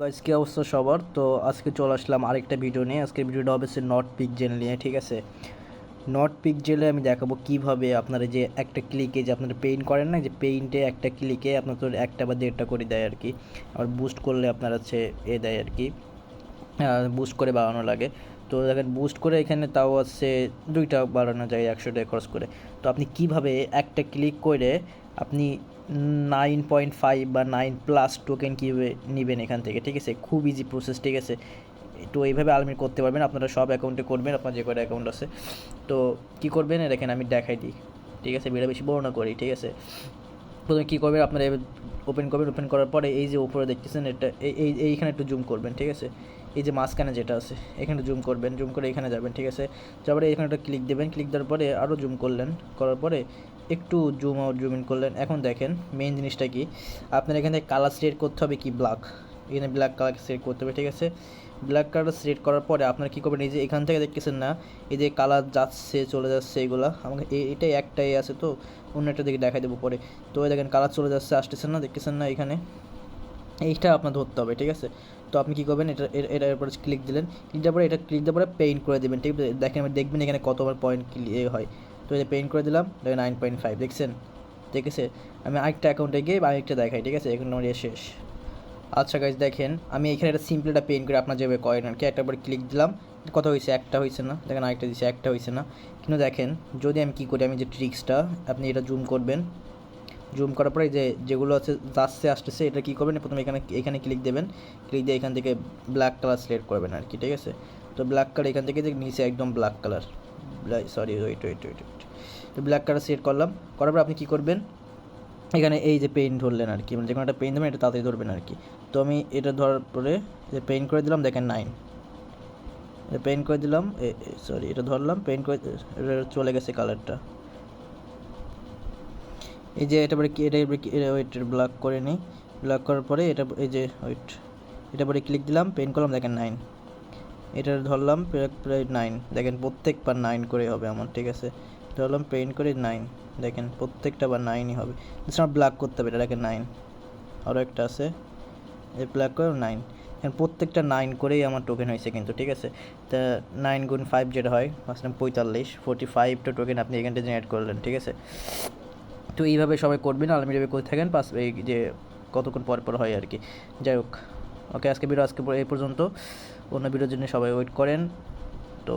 Guys কি অবস্থা সবার? তো আজকে চলে আসলাম আরেকটা ভিডিও নিয়ে। আজকের ভিডিওটা হবে নট পিক জেল নিয়ে, ঠিক আছে? নট পিক জেলে আমি দেখাবো কীভাবে আপনারা যে একটা ক্লিকে যে আপনারা পেইন্ট করেন না, যে পেইন্টে একটা ক্লিকে আপনার একটা বা দেড়টা করে দেয় আর কি। আর বুস্ট করলে আপনার হচ্ছে এ দেয় আর কি। বুস্ট করে বাড়ানো লাগে। তো দেখেন বুস্ট করে এখানে তাও আছে দুইটা বাড়ানো যায় একশো টাকা খরচ করে। তো আপনি কীভাবে একটা ক্লিক করে আপনি নাইন পয়েন্ট ফাইভ বা নাইন প্লাস টোকেন কীভাবে নেবেন এখান থেকে, ঠিক আছে? খুব ইজি প্রসেস ঠিক আছে? তো এইভাবে আলমির করতে পারবেন, আপনারা সব অ্যাকাউন্টে করবেন, আপনার যে কটা অ্যাকাউন্ট আছে। তো কী করবেন? দেখেন, আমি দেখাই দিই, ঠিক আছে? ভিডিও বেশি বড় না করি, ঠিক আছে? প্রথমে কী করবেন? আপনারা ওপেন করবেন ওপেন করার পরে এই যে উপরে দেখতেছেন, এটা এই এই, এইখানে একটু জুম করবেন, ঠিক আছে? এই যে মাঝখানে যেটা আছে, এখানে জুম করবেন জুম করে এখানে যাবেন, ঠিক আছে? যারপরে এখানে একটা ক্লিক দেবেন ক্লিক দেওয়ার পরে আরও জুম করলেন, করার পরে একটু জুম আউট জুম ইন করলেন। এখন দেখেন মেন জিনিসটা কি? আপনার এখানে কালার সিলেক্ট করতে হবে কি? ব্ল্যাক এখানে ব্ল্যাক কালার সিলেক্ট করতে হবে, ঠিক আছে? ব্ল্যাক কালার সিলেক্ট করার পরে আপনার কী করবেন? এই যে এখান থেকে দেখতেছেন না, এই যে কালার যাচ্ছে, চলে যাচ্ছে এগুলো। আমাকে এটাই একটাই আছে তো, অন্য একটা দিকে দেখাই দেবো পরে। তো দেখেন কালার চলে যাচ্ছে, আসতেছেন না, দেখতেছেন না এখানে? এইটা আপনার ধরতে হবে, ঠিক আছে? তো আপনি কী করবেন? এটা এটার উপরে ক্লিক দিলেন। ক্লিক দেওয়ার পরে এটা ক্লিক দেওয়ার পরে পেইন্ট করে দেবেন, ঠিক আছে? দেখেন, দেখবেন এখানে কতবার পয়েন্ট হয়। তো এটা পেইন্ট করে দিলাম নাইন পয়েন্ট ফাইভ দেখছেন? ঠিক আছে? আমি আরেকটা অ্যাকাউন্টে গিয়ে আরেকটা দেখাই, ঠিক আছে? এখন আমার ইয়ে শেষ। আচ্ছা গাইজ দেখেন, আমি এখানে একটা সিম্পল একটা পেইন্ট করে আপনার যেভাবে করেন আর কি, একটা পরে ক্লিক দিলাম। কত হয়েছে একটা হয়েছে না। দেখেন আরেকটা দিয়েছে একটা হয়েছে না। কিন্তু দেখেন, যদি আমি কী করি, আমি যে ট্রিক্সটা আপনি এটা জুম করবেন। জুম করার পরে যে যেগুলো আছে, যাচ্ছে, আসতেছে, এটা কী করবেন? প্রথমে এখানে এখানে ক্লিক দেবেন। ক্লিক দিয়ে এখান থেকে ব্ল্যাক কালার সিলেক্ট করবেন আর কি, ঠিক আছে? তো ব্ল্যাক কালার এখান থেকে যে নিচে একদম black colour sorry wait wait wait তো ব্ল্যাক কালার সিলেক্ট করলাম। করার পর আপনি কী করবেন? এখানে এই যে পেইন্ট ধরলেন আর কি মানে যে কোনো একটা পেইন্ট দেবেন এটা তাড়াতাড়ি ধরবেন আর কি। তো আমি এটা ধরার পরে যে পেইন্ট করে দিলাম, দেখেন নাইন পেইন্ট করে দিলাম সরি এটা ধরলাম পেইন্ট করে চলে গেছে কালারটা এই যে এটা পরে এটা ওয়েট ব্ল্যাক করে নিই। ব্ল্যাক করার পরে এটা, এই যে ওয়েট এটা পরে ক্লিক দিলাম পেইন্ট করলাম, দেখেন নাইন এটা ধরলাম, প্রায় নাইন দেখেন প্রত্যেকবার নাইন করে হবে আমার, ঠিক আছে? ধরলাম পেইন্ট করে নাইন দেখেন প্রত্যেকটা বার নাইনই হবে। আমার ব্ল্যাক করতে হবে এটা দেখেন নাইন আরও একটা আছে। এই ব্ল্যাক করে নাইন এখন প্রত্যেকটা নাইন করেই আমার টোকেন হয়েছে কিন্তু, ঠিক আছে? তা নাইন গুণ ফাইভ যেটা হয় আসলাম পঁয়তাল্লিশ ফোর্টি ফাইভটা টোকেন আপনি এখানটা জেনারেট করলেন, ঠিক আছে? তো এইভাবে সবাই করবেন আলমিরাবে করে থাকেন পাস এই যে কতক্ষণ পর পর হয় আর কি। যাই হোক ওকে আজকে ভিডিও আজকে এই পর্যন্ত। অন্য ভিডিওর জন্য সবাই ওয়েট করেন। তো